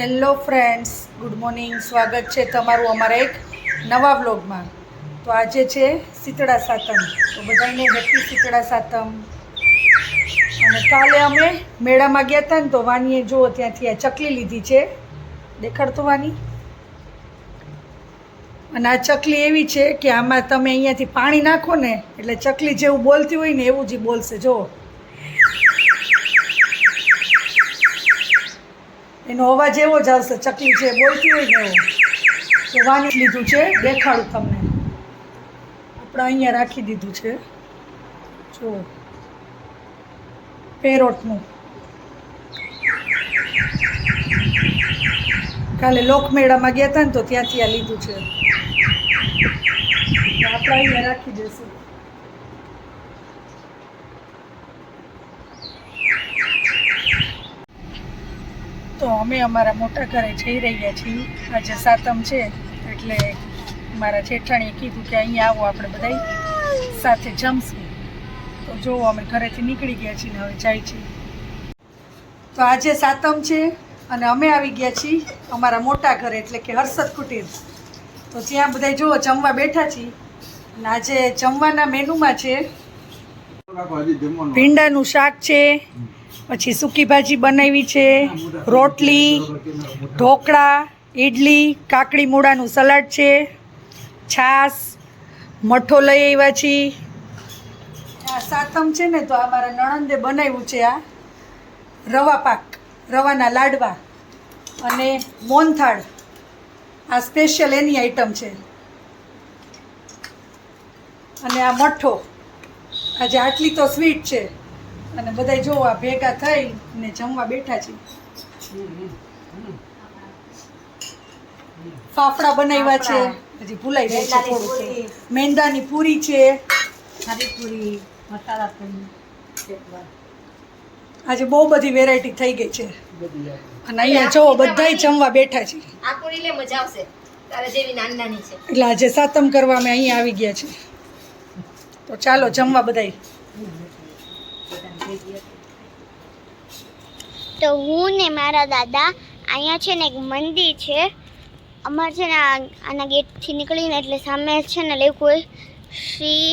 Hello friends good morning સ્વાગત છે તમારું અમારા એક નવા બ્લોગમાં તો આજે છે શીતળા સાતમ. તો બધાને હેપી શીતળા સાતમ. અને કાલે અમે મેળામાં ગયા હતા ને તો વાનીએ જુઓ ત્યાંથી આ ચકલી લીધી છે. દેખાડતો વાની? અને આ ચકલી એવી છે કે આમાં તમે અહીંયાથી પાણી નાખો ને, એટલે ચકલી જેવું બોલતી હોય ને એવું જ બોલશે, જુઓ. એનો અવાજ એવો જ આવશે ચકલી છે, બોલતી હોય ને તો વાની લીધું છે, દેખાડું તમને. આપણે અહીંયા રાખી દીધું છે. જો. પેરોટનું. કાલે લોકમેળામાં ગયા હતા ને તો ત્યાંથી આ લીધું છે. આપણે અહીંયા રાખી દઈશું તો અમે અમારા મોટા ઘરે જઈ રહ્યા છીએ. આજે સાતમ છે એટલે મારા જેઠાણીએ કીધું કે અહીંયા આવો આપણે બધા સાથે જમશું. તો જોવો અમે ઘરેથી નીકળી ગયા છીએ ને હવે જાય છીએ. તો આજે સાતમ છે અને અમે આવી ગયા છીએ અમારા મોટા ઘરે એટલે કે હર્ષદ કુટીર. તો ત્યાં બધા જુઓ જમવા બેઠા છીએ. અને આજે જમવાના મેનુમાં છે ભીંડાનું શાક છે પછી સૂકી ભાજી બનાવી છે, રોટલી, ઢોકળા ઇડલી કાકડી મૂળાનું સલાડ છે છાશ મઠો લઈ આવ્યા છીએ. આ સાતમ છે ને, તો આ નણંદે બનાવ્યું છે આ રવા પાક, રવાના લાડવા અને મોનથાળ આ સ્પેશિયલ એની આઈટમ છે. અને આ મઠો. આજે આટલી તો સ્વીટ છે. અને બધા જોવા ભેગા થઈ ને જમવા બેઠા છે. ફાફડા બનાવ્યા છે હજી ભૂલાઈ જાય છે. મેંદાની પૂરી. છે. પૂરી મસાલા પૂરી આજે બહુ બધી વેરાયટી થઈ ગઈ છે. અને અહીંયા જોવો બધાય જમવા બેઠા છે. આ પૂરી લે મજા આવશે. તારે જેવી નાની નાની છે. એટલે આજે સાતમ કરવા અમે અહીંયા આવી ગયા છે. તો ચાલો જમવા બધાય. તો હું ને મારા દાદા અહીંયા છે ને એક મંદિર છે. અમારે છે ને આના ગેટથી નીકળીને એટલે સામે છે ને લેવું હોય શ્રી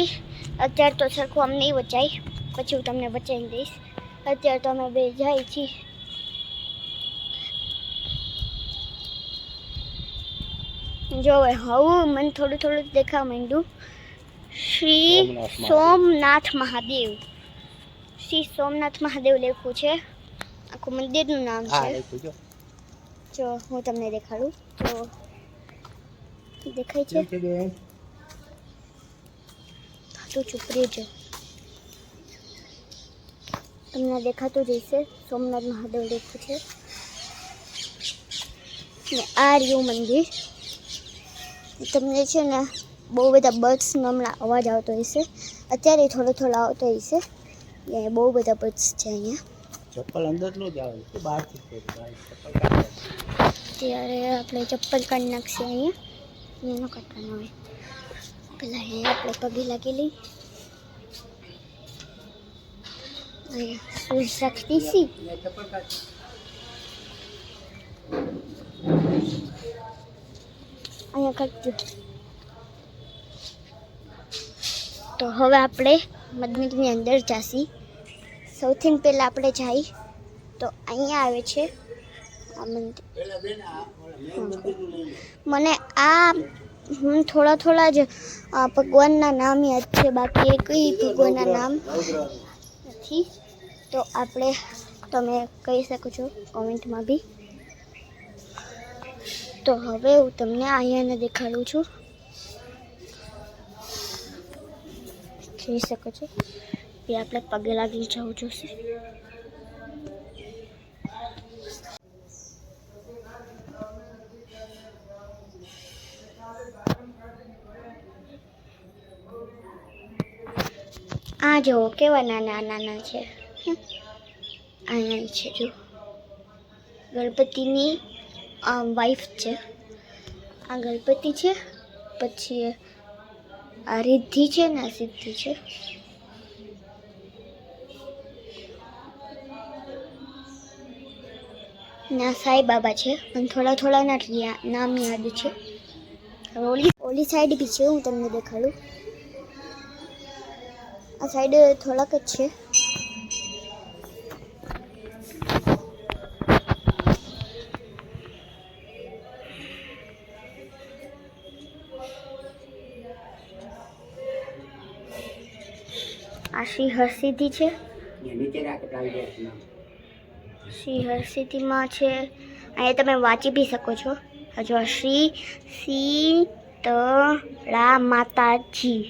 અત્યારે તો સરખું અમને નહીં વચાય. પછી હું તમને બચાવી દઈશ. અત્યારે તો અમે બે જાય છીએ. જો હવું હવે મને થોડું થોડું દેખાવા માંડ્યું. શ્રી સોમનાથ મહાદેવ. શ્રી સોમનાથ મહાદેવ લખ્યું છે. આખું મંદિરનું નામ છે. જો. હું તમને દેખાડું. તો દેખાય છે? તો ચૂપ રહેજો. તમને દેખાતું જ હશે સોમનાથ મહાદેવ લખ્યું છે. ને આ રહ્યું મંદિર. તમને છે ને બહુ બધા બર્ડ્સનો હમણાં અવાજ આવતો હશે. અત્યારે થોડો થોડો આવતો હશે. ને બહુ બધા પર્સ છે અહીંયા. ચપ્પલ અંદર નો જ આવે છે બહારથી ત્યારે આપણે ચપ્પલ કાઢી નાખશે અહીંયા. એનો કાઢવાનો હોય. પેલા અહીંયા આપણે પગે લાગેલી અહીંયા શૂઝ રાખી દઈશી અહીંયા કાઢજો. તો હવે આપણે મંદિરની અંદર જાસી. સૌથી પહેલાં આપણે જઈ તો અહીંયા આવે છે આ મંદિર. મને આ, હું થોડા થોડા જ ભગવાનના નામ યાદ છે, બાકી એ કઈ ભગવાનના નામ નથી. તો આપણે, તમે કહી શકો છો કોમેન્ટમાં બી. તો હવે હું તમને અહીંયાને દેખાડું છું. જોઈ શકો છો. એ આપણે પગે લાગી જવું જોશે. આ જુઓ, કેવા નાના નાના છે. અહીંયા છે જો ગણપતિની વાઈફ છે. આ ગણપતિ છે, પછી આ રિદ્ધિ છે ને સિદ્ધિ છે. ના, સાઈ બાબા છે. અને થોડા થોડા ના નામ યાદ છે. ઓલી ઓલી સાઈડ બી છે, હું તમને દેખાડું. આ સાઈડ થોડાક જ છે. આ શ્રી છે. નીચે શ્રી હરસિદ્ધિમાં છે. અહીંયા તમે વાંચી બી શકો છો. હજુ શ્રી શીતળા માતાજી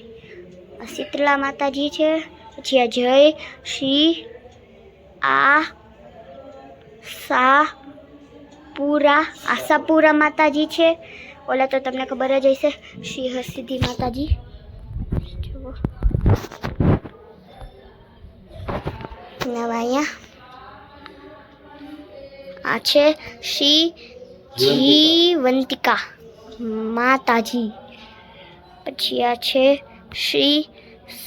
શીતળા માતાજી છે. પછી આ જય શ્રી આ સા પૂરા આશાપુરા માતાજી છે. ઓલા તો તમને ખબર જ હશે. શ્રી હરસિદ્ધિ માતાજી. નવા અહીંયા. આ છે શ્રી જીવંતિકા માતાજી. પછી આ છે શ્રી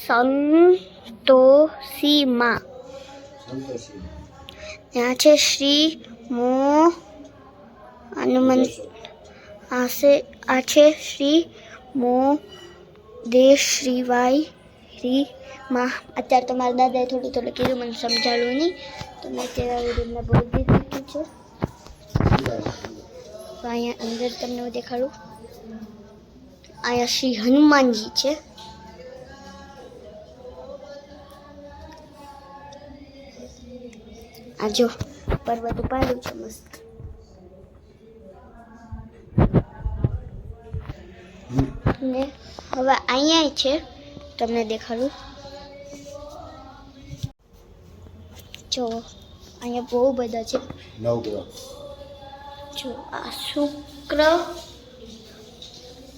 સંતોષી માં ત્યાં છે શ્રી મો હનુમંત. આ છે આ છે શ્રી મો દેશ શ્રીવાય શ્રી માં. અત્યારે તો મારા દાદાએ થોડું થોડું કીધું મને સમજાવ્યું નહીં. તો મેં તેના આવી બોલી દીધું. તો અહીંયા અંદર તમને હું દેખાડું. અહીંયા શ્રી હનુમાનજી છે. આ જો, પર્વત ઉપાડ્યું છે મસ્ત. ને હવે અહીંયા છે, તમને દેખાડું. જો, અહીંયા બહુ બધા છે. નવગ્રહ જો આ શુક્ર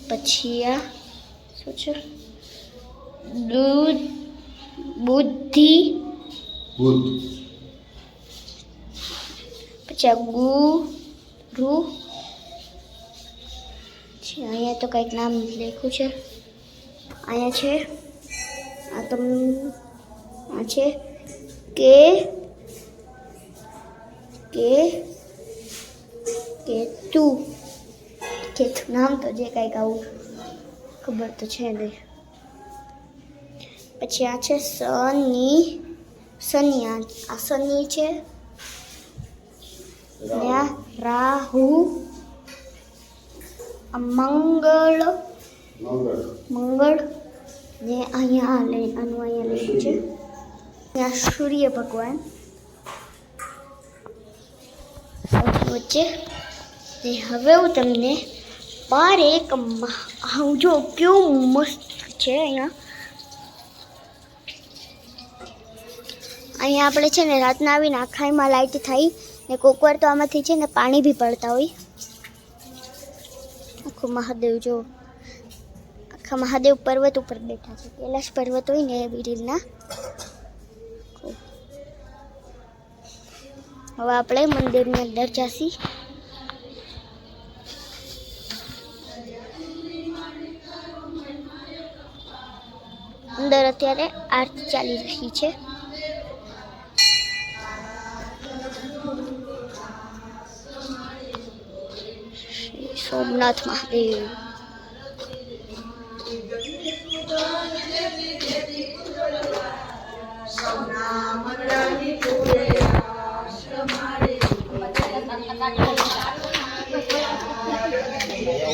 પછી આ શું છે? દૂધ બુદ્ધિ બુદ્ધ. પછી આ ગુરુ. છે અહીંયા તો કંઈક નામ લખ્યું છે. અહીંયા છે. આ તમને આ છે કે કે કે તું કે તું નામ તો જે કંઈક આવું ખબર તો છે નહીં. પછી આ છે સની શનિ આ શનિ છે. રાહુ આ મંગળ મંગળ. ને અહીંયા આ લે આનું અહીંયા લખ્યું છે. ત્યાં સૂર્ય ભગવાન. વચ્ચે ને હવે હું તમને બાર એક જો, કેવું મસ્ત છે અહીંયા. અહીંયા આપણે છે ને રાતના આવીને આખાઈમાં લાઇટ થાય ને કોક વાર તો આમાંથી છે ને પાણી બી પડતા હોય. આખું મહાદેવ જો. આખા મહાદેવ પર્વત ઉપર બેઠા છે. કૈલાશ પર્વત હોય ને એવી રીતના હવે આપણે મંદિરની અંદર જાસી અંદર અત્યારે આરતી ચાલી રહી છે. શ્રી સોમનાથ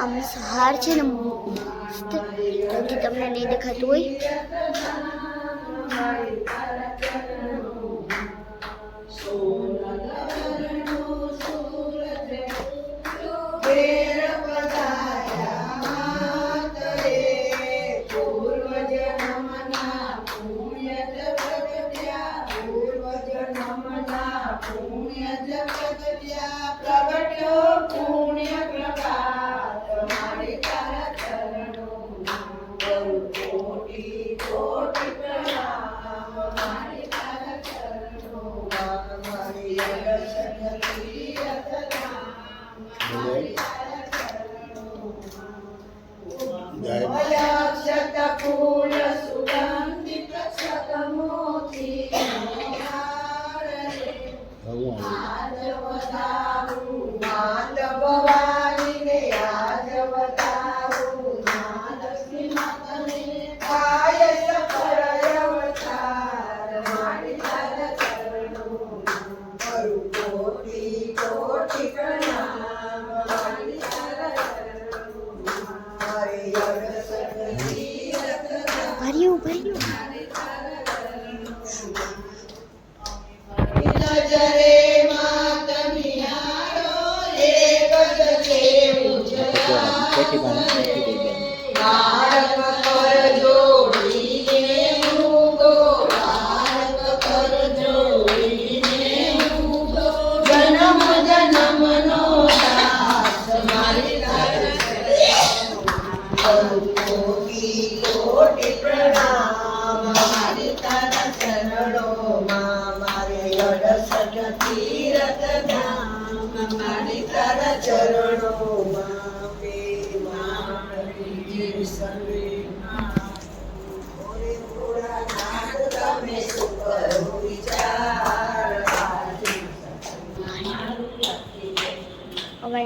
આમ હાર છે ને મસ્ત. હજી તમને નહીં દેખાતું હોય. ભર્યું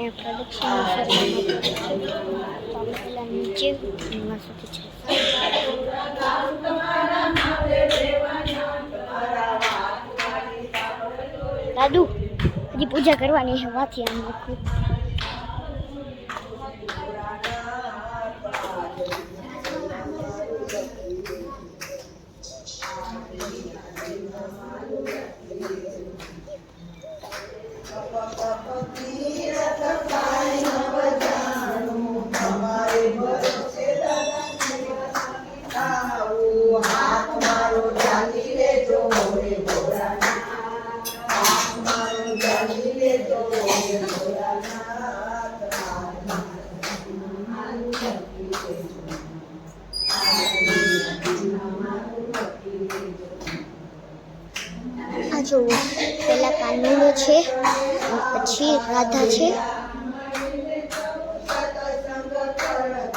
હવે અહીંયા પ્રોડક્શન તો અમે પહેલાં નીચે એમાં સુધી છે દાદુ હજી પૂજા કરવાની છે વાથી આમ લખું આ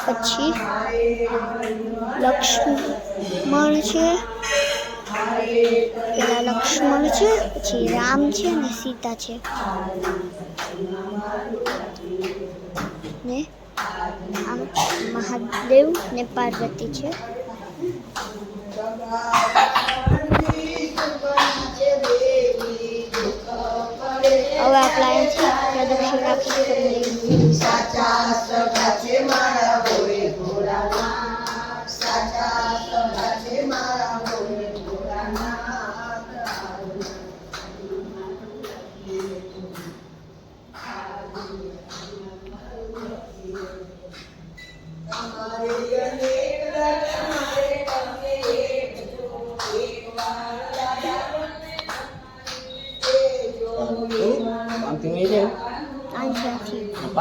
પછી લક્ષ્મણ છે. પેલા લક્ષ્મણ છે, પછી રામ છે અને સીતા છે. ને આમ મહાદેવ ને પાર્વતી છે. હવે આપણે પ્રદક્ષિણ રાખી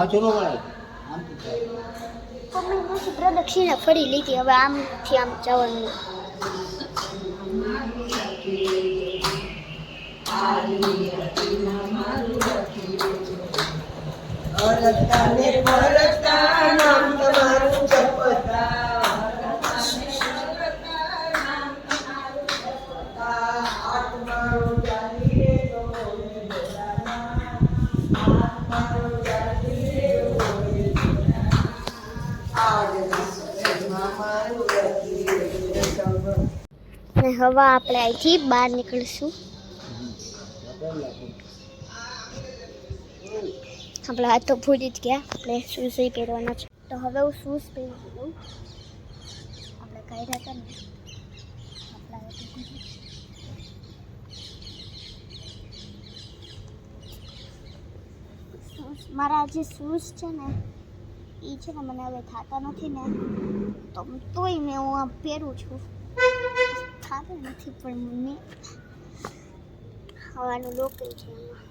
પાછું ન વળાય. પ્રદક્ષિણા ફરી લીધી હવે આમથી આમ જવાનું અને હવે આપણે અહીંથી બહાર નીકળીશું. આપણા હાથ તો ભૂલી જ ગયા. આપણે શૂઝ પહેરવાના છે? તો હવે હું શૂઝ પહેરી દઉં આપણે કાઢ્યા હતા ને. મારા જે શૂઝ છે ને એ છે ને મને હવે થતા નથી ને. તો તોય મેં હું આમ પહેરું છું. થતું નથી, પણ મને ખાવાનું લોકલ છે. એમાં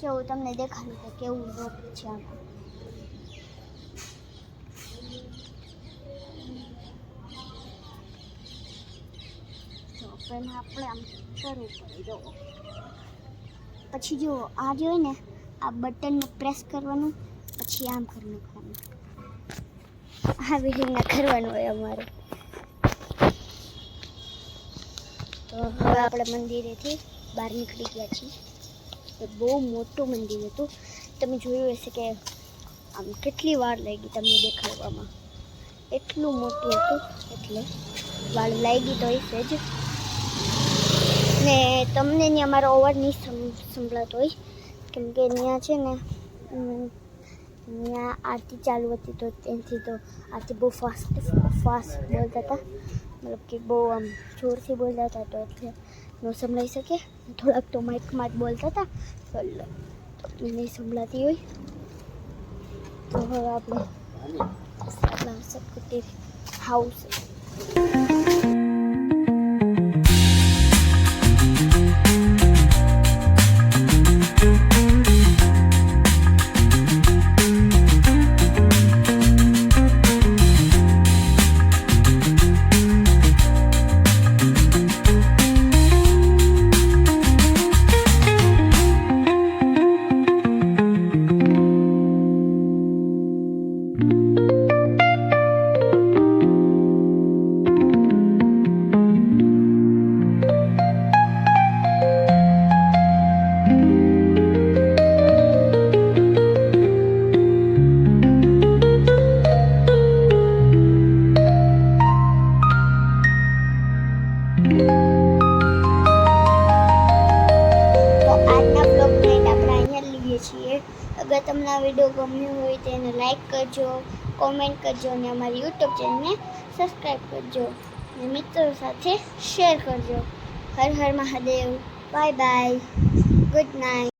જો તમને દેખાડું કે કેવું લોક છે આમાં? પહેલાં આપણે આમ કરવું પડે જો પછી જો આ જે હોય ને, આ બટનને પ્રેસ કરવાનું, પછી આમ કરી નાખવાનું. આવી રીતના કરવાનું હોય અમારે. તો હવે આપણે મંદિરેથી બહાર નીકળી ગયા છીએ. બહુ મોટું મંદિર હતું. તમે જોયું હશે કે આમ કેટલી વાર લાગી તમને દેખાડવામાં. એટલું મોટું હતું, એટલે વાર લાગી તો હશે જ. ને તમને ત્યાં અમારો અવાજ નહીં સંભળાતો હોય. કેમ કે ત્યાં છે ને ત્યાં આરતી ચાલુ હતી તો ત્યાંથી તો આરતી બહુ ફાસ્ટ ફાસ્ટ બોલતા હતા. મતલબ કે બહુ આમ જોરથી બોલતા હતા તો એટલે ન સંભળાઈ શકે. થોડાક તો માઇકમાં જ બોલતા હતા. તો એટલે નહીં સંભળાતી હોય. તો હવે આપણે આપણા સબકુટી હાઉસ કરજો કોમેન્ટ કરજો અને અમારી યુટ્યુબ ચેનલને સબસ્ક્રાઈબ કરજો. અને મિત્રો સાથે શેર કરજો. હર હર Mahadev. Bye bye good night